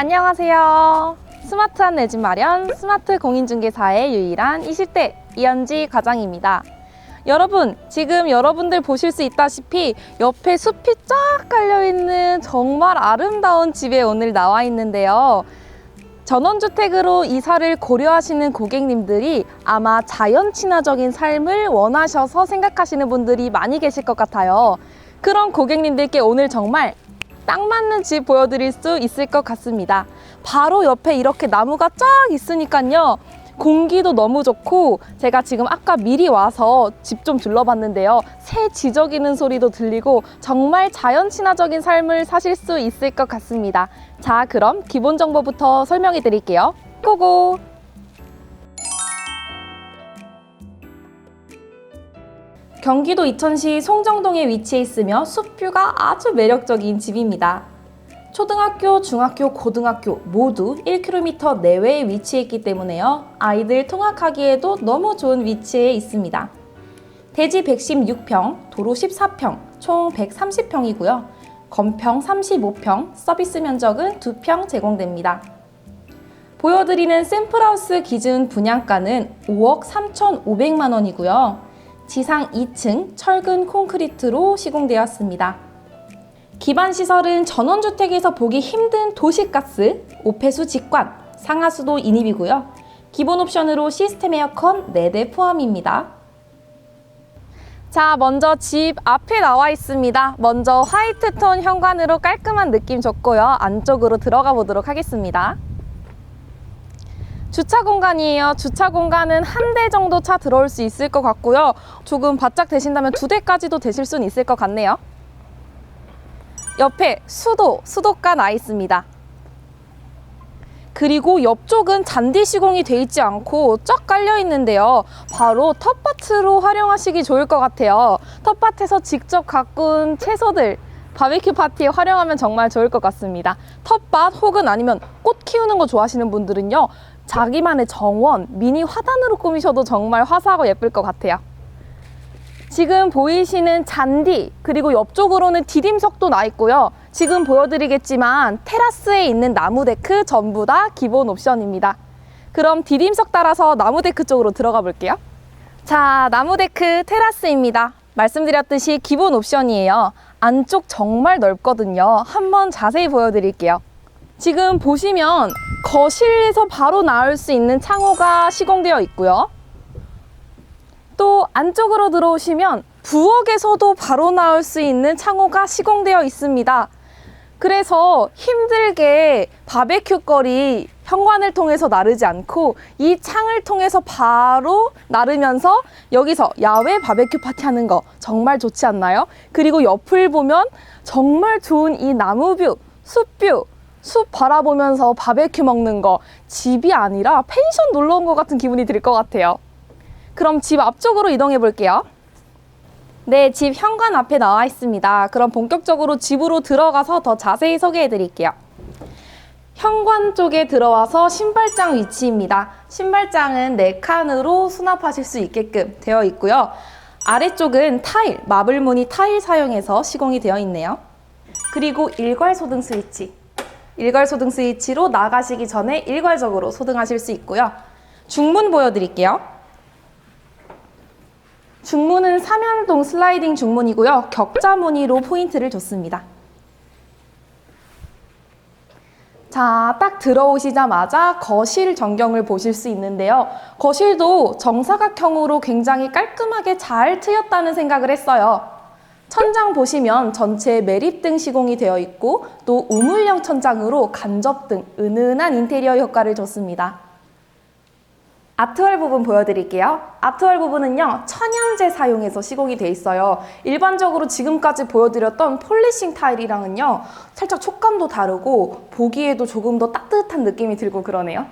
안녕하세요. 스마트한 내 집 마련 스마트 공인중개사의 유일한 20대 이현지 과장입니다. 여러분, 지금 여러분들 보실 수 있다시피 옆에 숲이 쫙 깔려있는 정말 아름다운 집에 오늘 나와 있는데요. 전원주택으로 이사를 고려하시는 고객님들이 아마 자연 친화적인 삶을 원하셔서 생각하시는 분들이 많이 계실 것 같아요. 그런 고객님들께 오늘 정말 딱 맞는 집 보여드릴 수 있을 것 같습니다. 바로 옆에 이렇게 나무가 쫙 있으니까요. 공기도 너무 좋고 제가 지금 아까 미리 와서 집 좀 둘러봤는데요. 새 지저귀는 소리도 들리고 정말 자연 친화적인 삶을 사실 수 있을 것 같습니다. 자, 그럼 기본 정보부터 설명해 드릴게요. 고고! 경기도 이천시 송정동에 위치해 있으며 숲뷰가 아주 매력적인 집입니다. 초등학교, 중학교, 고등학교 모두 1km 내외에 위치해 있기 때문에요. 아이들 통학하기에도 너무 좋은 위치에 있습니다. 대지 116평, 도로 14평, 총 130평이고요. 건평 35평, 서비스 면적은 2평 제공됩니다. 보여드리는 샘플하우스 기준 분양가는 5억 3,500만 원이고요. 지상 2층 철근 콘크리트로 시공되었습니다. 기반 시설은 전원주택에서 보기 힘든 도시가스, 오폐수 직관, 상하수도 인입이고요. 기본 옵션으로 시스템 에어컨 4대 포함입니다. 자, 먼저 집 앞에 나와 있습니다. 먼저 화이트 톤 현관으로 깔끔한 느낌 줬고요. 안쪽으로 들어가 보도록 하겠습니다. 주차 공간이에요. 주차 공간은 한 대 정도 차 들어올 수 있을 것 같고요. 조금 바짝 되신다면 두 대까지도 되실 수는 있을 것 같네요. 옆에 수도, 수도가 나 있습니다. 그리고 옆쪽은 잔디 시공이 돼 있지 않고 쫙 깔려 있는데요. 바로 텃밭으로 활용하시기 좋을 것 같아요. 텃밭에서 직접 가꾼 채소들 바베큐 파티에 활용하면 정말 좋을 것 같습니다. 텃밭 혹은 아니면 꽃 키우는 거 좋아하시는 분들은요. 자기만의 정원, 미니 화단으로 꾸미셔도 정말 화사하고 예쁠 것 같아요. 지금 보이시는 잔디 그리고 옆쪽으로는 디딤석도 나 있고요. 지금 보여드리겠지만 테라스에 있는 나무 데크 전부 다 기본 옵션입니다. 그럼 디딤석 따라서 나무 데크 쪽으로 들어가 볼게요. 자, 나무 데크 테라스입니다. 말씀드렸듯이 기본 옵션이에요. 안쪽 정말 넓거든요. 한번 자세히 보여드릴게요. 지금 보시면 거실에서 바로 나올 수 있는 창호가 시공되어 있고요. 또 안쪽으로 들어오시면 부엌에서도 바로 나올 수 있는 창호가 시공되어 있습니다. 그래서 힘들게 바베큐 거리 현관을 통해서 나르지 않고 이 창을 통해서 바로 나르면서 여기서 야외 바베큐 파티 하는 거 정말 좋지 않나요? 그리고 옆을 보면 정말 좋은 이 나무뷰, 숲뷰, 숲 바라보면서 바베큐 먹는 거 집이 아니라 펜션 놀러 온 것 같은 기분이 들 것 같아요. 그럼 집 앞쪽으로 이동해 볼게요. 네, 집 현관 앞에 나와 있습니다. 그럼 본격적으로 집으로 들어가서 더 자세히 소개해 드릴게요. 현관 쪽에 들어와서 신발장 위치입니다. 신발장은 네 칸으로 수납하실 수 있게끔 되어 있고요. 아래쪽은 타일, 마블무늬 타일 사용해서 시공이 되어 있네요. 그리고 일괄 소등 스위치. 일괄 소등 스위치로 나가시기 전에 일괄적으로 소등하실 수 있고요. 중문 보여드릴게요. 중문은 삼연동 슬라이딩 중문이고요. 격자 무늬로 포인트를 줬습니다. 자, 딱 들어오시자마자 거실 전경을 보실 수 있는데요. 거실도 정사각형으로 굉장히 깔끔하게 잘 트였다는 생각을 했어요. 천장 보시면 전체 매립등 시공이 되어 있고 또 우물형 천장으로 간접 등, 은은한 인테리어 효과를 줬습니다. 아트월 부분 보여드릴게요. 아트월 부분은요, 천연재 사용해서 시공이 돼 있어요. 일반적으로 지금까지 보여드렸던 폴리싱 타일이랑은요, 살짝 촉감도 다르고, 보기에도 조금 더 따뜻한 느낌이 들고 그러네요.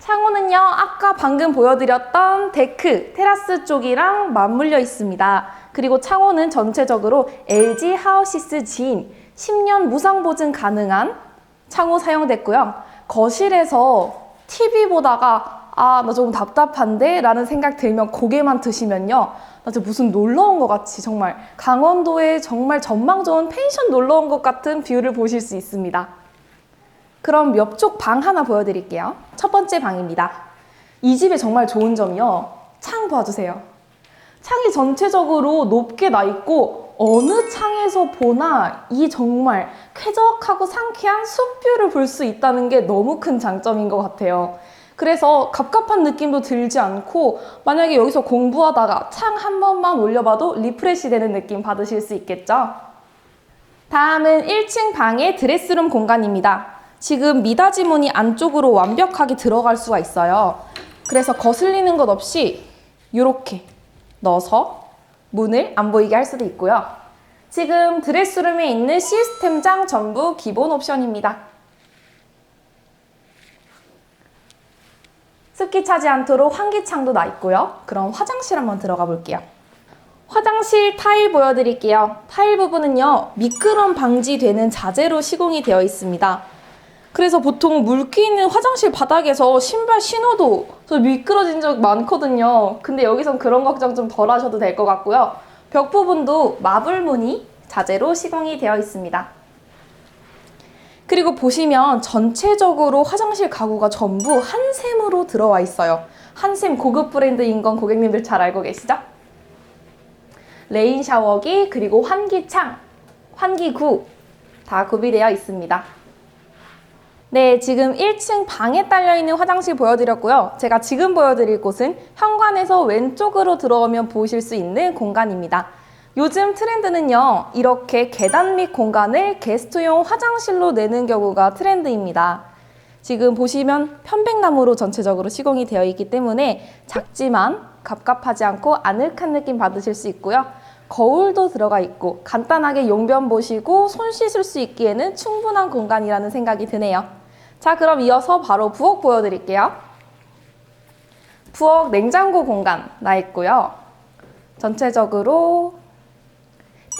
창호는요, 아까 방금 보여드렸던 데크, 테라스 쪽이랑 맞물려 있습니다. 그리고 창호는 전체적으로 LG 하우시스 지인 10년 무상 보증 가능한 창호 사용됐고요. 거실에서 TV 보다가 아, 나 조금 답답한데? 라는 생각 들면 고개만 드시면요. 나 진짜 무슨 놀러 온 것 같이 정말 강원도에 정말 전망 좋은 펜션 놀러 온 것 같은 뷰를 보실 수 있습니다. 그럼 옆쪽 방 하나 보여드릴게요. 첫 번째 방입니다. 이 집의 정말 좋은 점이요. 창 봐주세요. 창이 전체적으로 높게 나 있고 어느 창에서 보나 이 정말 쾌적하고 상쾌한 숲뷰를 볼 수 있다는 게 너무 큰 장점인 것 같아요. 그래서 갑갑한 느낌도 들지 않고 만약에 여기서 공부하다가 창 한 번만 올려봐도 리프레시 되는 느낌 받으실 수 있겠죠? 다음은 1층 방의 드레스룸 공간입니다. 지금 미닫이 문이 안쪽으로 완벽하게 들어갈 수가 있어요. 그래서 거슬리는 것 없이 이렇게 넣어서 문을 안 보이게 할 수도 있고요. 지금 드레스룸에 있는 시스템장 전부 기본 옵션입니다. 습기 차지 않도록 환기창도 나 있고요. 그럼 화장실 한번 들어가 볼게요. 화장실 타일 보여드릴게요. 타일 부분은요, 미끄럼 방지되는 자재로 시공이 되어 있습니다. 그래서 보통 물기 있는 화장실 바닥에서 신발 신어도 저 미끄러진 적 많거든요. 근데 여기선 그런 걱정 좀 덜 하셔도 될 것 같고요. 벽 부분도 마블 무늬 자재로 시공이 되어 있습니다. 그리고 보시면 전체적으로 화장실 가구가 전부 한샘으로 들어와 있어요. 한샘 고급 브랜드인 건 고객님들 잘 알고 계시죠? 레인 샤워기 그리고 환기창, 환기구 다 구비되어 있습니다. 네, 지금 1층 방에 딸려 있는 화장실 보여드렸고요. 제가 지금 보여드릴 곳은 현관에서 왼쪽으로 들어오면 보실 수 있는 공간입니다. 요즘 트렌드는요, 이렇게 계단 및 공간을 게스트용 화장실로 내는 경우가 트렌드입니다. 지금 보시면 편백나무로 전체적으로 시공이 되어 있기 때문에 작지만 갑갑하지 않고 아늑한 느낌 받으실 수 있고요. 거울도 들어가 있고 간단하게 용변 보시고 손 씻을 수 있기에는 충분한 공간이라는 생각이 드네요. 자, 그럼 이어서 바로 부엌 보여드릴게요. 부엌 냉장고 공간 나 있고요. 전체적으로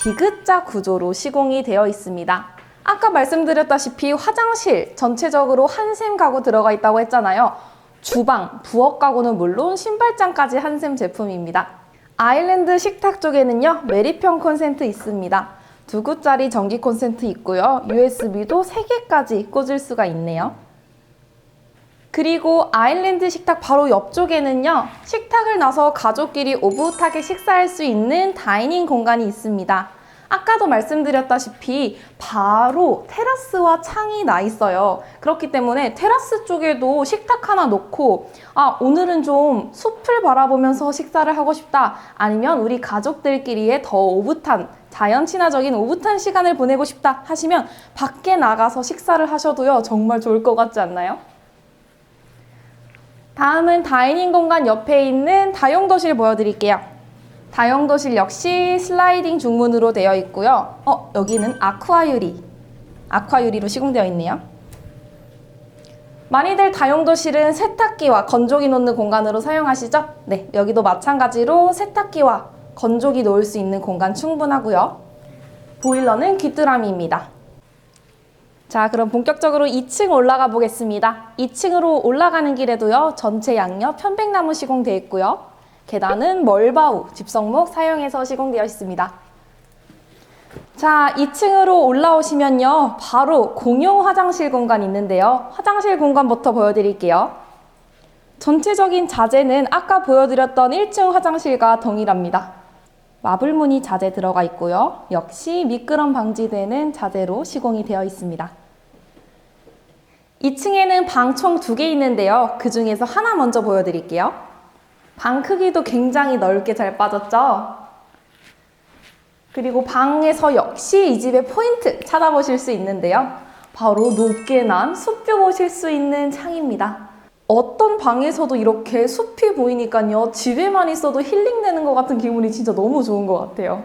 디귿자 구조로 시공이 되어 있습니다. 아까 말씀드렸다시피 화장실 전체적으로 한샘 가구 들어가 있다고 했잖아요. 주방, 부엌 가구는 물론 신발장까지 한샘 제품입니다. 아일랜드 식탁 쪽에는요, 메리평 콘센트 있습니다. 두 구짜리 전기 콘센트 있고요. USB도 3개까지 꽂을 수가 있네요. 그리고 아일랜드 식탁 바로 옆쪽에는요, 식탁을 나서 가족끼리 오붓하게 식사할 수 있는 다이닝 공간이 있습니다. 아까도 말씀드렸다시피 바로 테라스와 창이 나 있어요. 그렇기 때문에 테라스 쪽에도 식탁 하나 놓고 아, 오늘은 좀 숲을 바라보면서 식사를 하고 싶다. 아니면 우리 가족들끼리의 더 오붓한 자연 친화적인 오붓한 시간을 보내고 싶다 하시면 밖에 나가서 식사를 하셔도요. 정말 좋을 것 같지 않나요? 다음은 다이닝 공간 옆에 있는 다용도실 보여드릴게요. 다용도실 역시 슬라이딩 중문으로 되어 있고요. 어, 여기는 아쿠아 유리. 아쿠아 유리로 시공되어 있네요. 많이들 다용도실은 세탁기와 건조기 놓는 공간으로 사용하시죠? 네, 여기도 마찬가지로 세탁기와 건조기 놓을 수 있는 공간 충분하고요. 보일러는 귀뚜라미입니다. 자, 그럼 본격적으로 2층 올라가 보겠습니다. 2층으로 올라가는 길에도요, 전체 양옆 편백나무 시공되어 있고요. 계단은 멀바우, 집성목 사용해서 시공되어 있습니다. 자, 2층으로 올라오시면요, 바로 공용 화장실 공간 있는데요. 화장실 공간부터 보여드릴게요. 전체적인 자재는 아까 보여드렸던 1층 화장실과 동일합니다. 마블무늬 자재 들어가 있고요. 역시 미끄럼 방지되는 자재로 시공이 되어 있습니다. 2층에는 방 총 두 개 있는데요. 그 중에서 하나 먼저 보여드릴게요. 방 크기도 굉장히 넓게 잘 빠졌죠? 그리고 방에서 역시 이 집의 포인트 찾아보실 수 있는데요. 바로 높게 난 숲뷰 보실 수 있는 창입니다. 어떤 방에서도 이렇게 숲이 보이니까요. 집에만 있어도 힐링되는 것 같은 기분이 진짜 너무 좋은 것 같아요.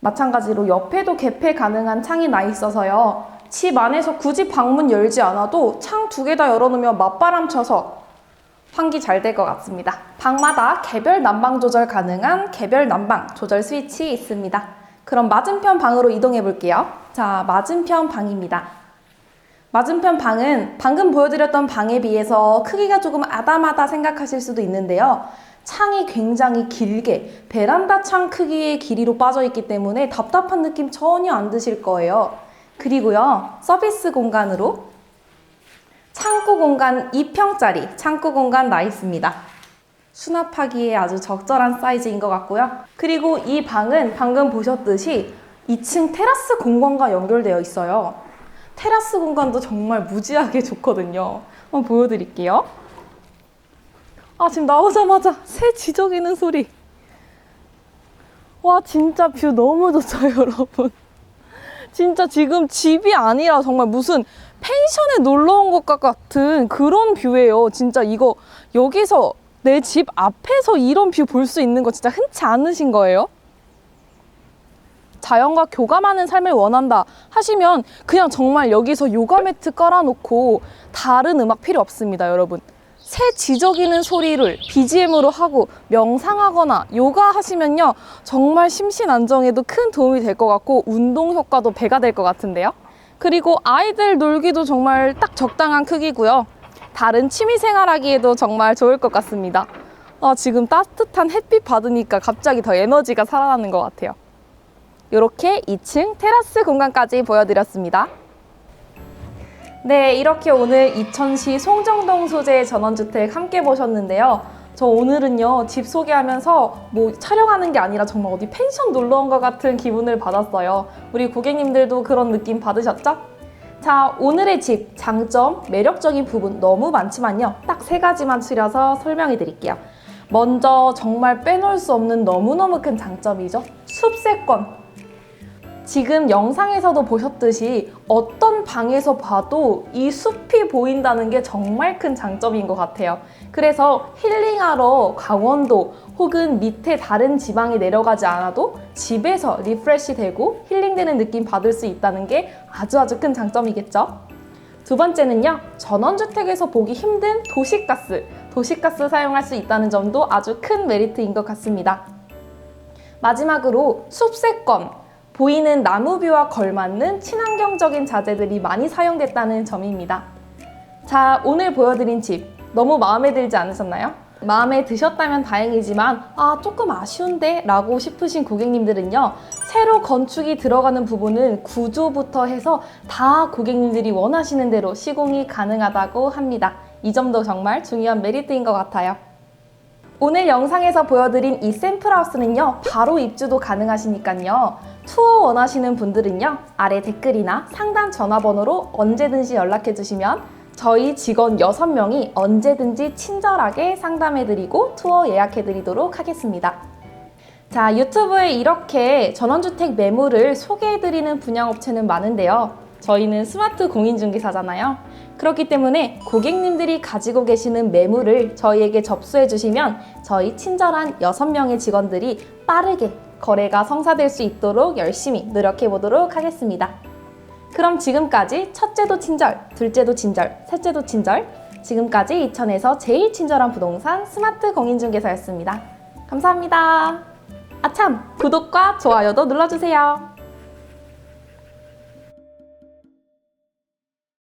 마찬가지로 옆에도 개폐 가능한 창이 나 있어서요. 집 안에서 굳이 방문 열지 않아도 창 두 개 다 열어놓으면 맞바람 쳐서 환기 잘 될 것 같습니다. 방마다 개별 난방 조절 가능한 개별 난방 조절 스위치 있습니다. 그럼 맞은편 방으로 이동해 볼게요. 자, 맞은편 방입니다. 맞은편 방은 방금 보여드렸던 방에 비해서 크기가 조금 아담하다 생각하실 수도 있는데요. 창이 굉장히 길게 베란다 창 크기의 길이로 빠져 있기 때문에 답답한 느낌 전혀 안 드실 거예요. 그리고요, 서비스 공간으로 창고 공간 2평짜리 창고 공간 나 있습니다. 수납하기에 아주 적절한 사이즈인 것 같고요. 그리고 이 방은 방금 보셨듯이 2층 테라스 공간과 연결되어 있어요. 테라스 공간도 정말 무지하게 좋거든요. 한번 보여드릴게요. 아, 지금 나오자마자 새 지저귀는 소리. 와, 진짜 뷰 너무 좋죠, 여러분. 진짜 지금 집이 아니라 정말 무슨 펜션에 놀러 온 것 같은 그런 뷰예요. 진짜 이거 여기서 내 집 앞에서 이런 뷰 볼 수 있는 거 진짜 흔치 않으신 거예요? 자연과 교감하는 삶을 원한다 하시면 그냥 정말 여기서 요가 매트 깔아놓고 다른 음악 필요 없습니다, 여러분. 새 지저귀는 소리를 BGM으로 하고 명상하거나 요가 하시면요 정말 심신 안정에도 큰 도움이 될 것 같고 운동 효과도 배가 될 것 같은데요. 그리고 아이들 놀기도 정말 딱 적당한 크기고요. 다른 취미 생활하기에도 정말 좋을 것 같습니다. 아, 지금 따뜻한 햇빛 받으니까 갑자기 더 에너지가 살아나는 것 같아요. 이렇게 2층 테라스 공간까지 보여드렸습니다. 네, 이렇게 오늘 이천시 송정동 소재의 전원주택 함께 보셨는데요. 저 오늘은요, 집 소개하면서 뭐 촬영하는 게 아니라 정말 어디 펜션 놀러 온 것 같은 기분을 받았어요. 우리 고객님들도 그런 느낌 받으셨죠? 자, 오늘의 집 장점, 매력적인 부분 너무 많지만요. 딱 세 가지만 추려서 설명해 드릴게요. 먼저 정말 빼놓을 수 없는 너무너무 큰 장점이죠. 숲세권. 지금 영상에서도 보셨듯이 어떤 방에서 봐도 이 숲이 보인다는 게 정말 큰 장점인 것 같아요. 그래서 힐링하러 강원도 혹은 밑에 다른 지방에 내려가지 않아도 집에서 리프레시 되고 힐링되는 느낌 받을 수 있다는 게 아주 아주 큰 장점이겠죠. 두 번째는요, 전원주택에서 보기 힘든 도시가스, 도시가스 사용할 수 있다는 점도 아주 큰 메리트인 것 같습니다. 마지막으로 숲세권, 보이는 나무뷰와 걸맞는 친환경적인 자재들이 많이 사용됐다는 점입니다. 자, 오늘 보여드린 집 너무 마음에 들지 않으셨나요? 마음에 드셨다면 다행이지만 아 조금 아쉬운데 라고 싶으신 고객님들은요 새로 건축이 들어가는 부분은 구조부터 해서 다 고객님들이 원하시는 대로 시공이 가능하다고 합니다 이 점도 정말 중요한 메리트인 것 같아요 오늘 영상에서 보여드린 이 샘플하우스는요 바로 입주도 가능하시니까요 투어 원하시는 분들은요 아래 댓글이나 상단 전화번호로 언제든지 연락해 주시면 저희 직원 6명이 언제든지 친절하게 상담해드리고 투어 예약해드리도록 하겠습니다. 자, 유튜브에 이렇게 전원주택 매물을 소개해드리는 분양업체는 많은데요. 저희는 스마트 공인중개사잖아요. 그렇기 때문에 고객님들이 가지고 계시는 매물을 저희에게 접수해 주시면 저희 친절한 6명의 직원들이 빠르게 거래가 성사될 수 있도록 열심히 노력해 보도록 하겠습니다. 그럼 지금까지 첫째도 친절, 둘째도 친절, 셋째도 친절. 지금까지 이천에서 제일 친절한 부동산 스마트 공인중개사였습니다. 감사합니다. 아참, 구독과 좋아요도 눌러주세요.